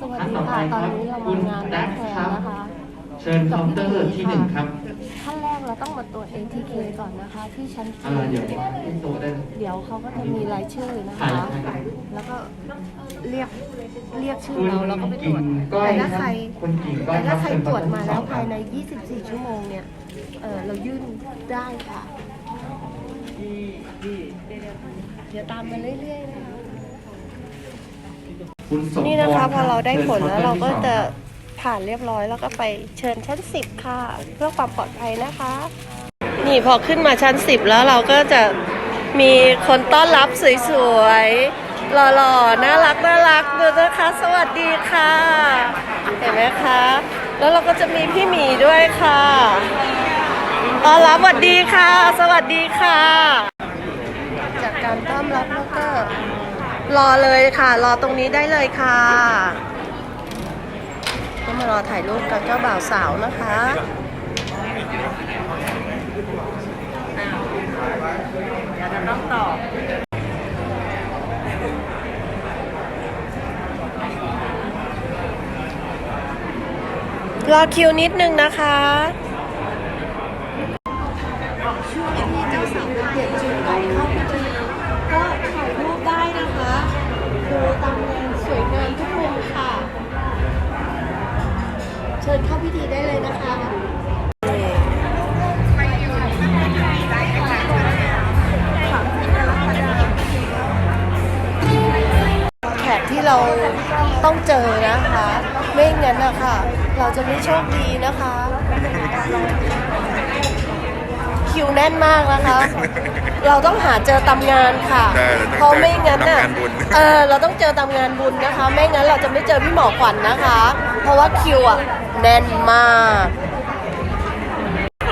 สวัสท่านดีต่อไปค่ะตคอนรับนี้เราคุมาณงานแดแรกกแฟครับนะคะ เชิญเคาน์เตอร์ที่หนึ่งครับ ขั้นแรกเราต้องมาตรวจ ATK ก่อนนะคะ ที่ชั้นอ่าเดี๋ยวที่โต๊ะได้เลยเดี๋ยวเขาก็จะมีรายชื่อนะถ่ายคะถ่ายแล้วก็เรียกเรียกชื่อคุณเราแล้วก็ไปตรวจกิ่งก้อยแต่ถ้าครับใครคุณกิ่งก้อยแต่ถ้าใครครับตรวจมาแล้วเชิญภายในครับ24 ชั่วโมงเนี่ย เออเรายื่นได้ค่ะ เดี๋ยวตามมาเรื่อยๆนะคะ คุณสมพรนี่นะคะพอเราได้ผลแล้วเราก็จะผ่านเรียบร้อยแล้วก็ไปเชิญชั้น 10 ค่ะ เพื่อความปลอดภัยนะคะ นี่พอขึ้นมาชั้น 10 แล้วเราก็จะมีคนต้อนรับสวยๆ หล่อๆ น่ารักน่ารักดูนะคะ สวัสดีค่ะ เห็นไหมคะ แล้วเราก็จะมีพี่หมีด้วยค่ะต้อนรับสวัสดีค่ะ สวัสดีค่ะ จากการต้อนรับแล้วก็ รอเลยค่ะ รอตรงนี้ได้เลยค่ะ ก็มารอถ่ายรูปกับเจ้าบ่าวสาวนะคะเดี๋ยวจะต้องตอบรอคิวนิดนึงนะคะ ชิญเข้าพิธีได้เลยนะคะแขกที่เราต้องเจอนะคะ ไม่งั้นนะคะเราจะไม่โชคดีนะคะ คิวแน่นมากนะคะ เราต้องหาเจอตามงานค่ะ ใช่เราต้องเพราะไม่งั้นน่ะเจอตามงานบุญ เออเราต้องเจอตามงานบุญนะคะ ไม่งั้นเราจะไม่เจอพี่หมอขวัญนะคะ เพราะว่าคิวอะแน่นมาก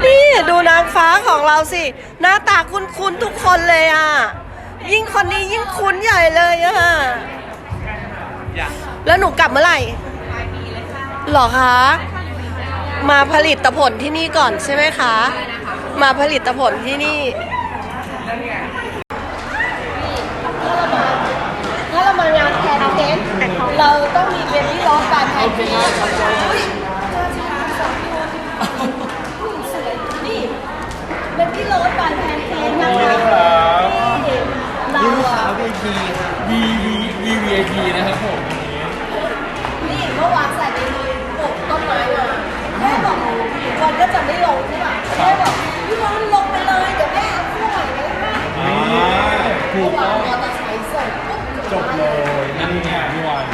นี่ดูนางฟ้าของเราสิ หน้าตาคุ้นๆทุกคนเลยอะ ยิ่งคนนี้ยิ่งคุ้นใหญ่เลยอะ แล้วหนูกลับเมื่อไหร่หรอคะ มาผลิตผลที่นี่ก่อนใช่ไหมคะ มาผลิตผลที่นี่ ถ้าเรามางานแพนเค้กเราต้องมีเบบี้ร้อนบานแพนเค้กนี่เบบี้ร้อนบานแพนเค้กนะคะนี่เรานี่ลูกอะค้า VIP V V V VIP นะครับผมนี่เมื่อวานใส่ในมือปลูกต้นไม้มาแม่บอกคนก็ ถูเมื่กต้นองมอเตอร์ไซค์ส่งปุ๊บจบเลยนั่นไงพี่วัน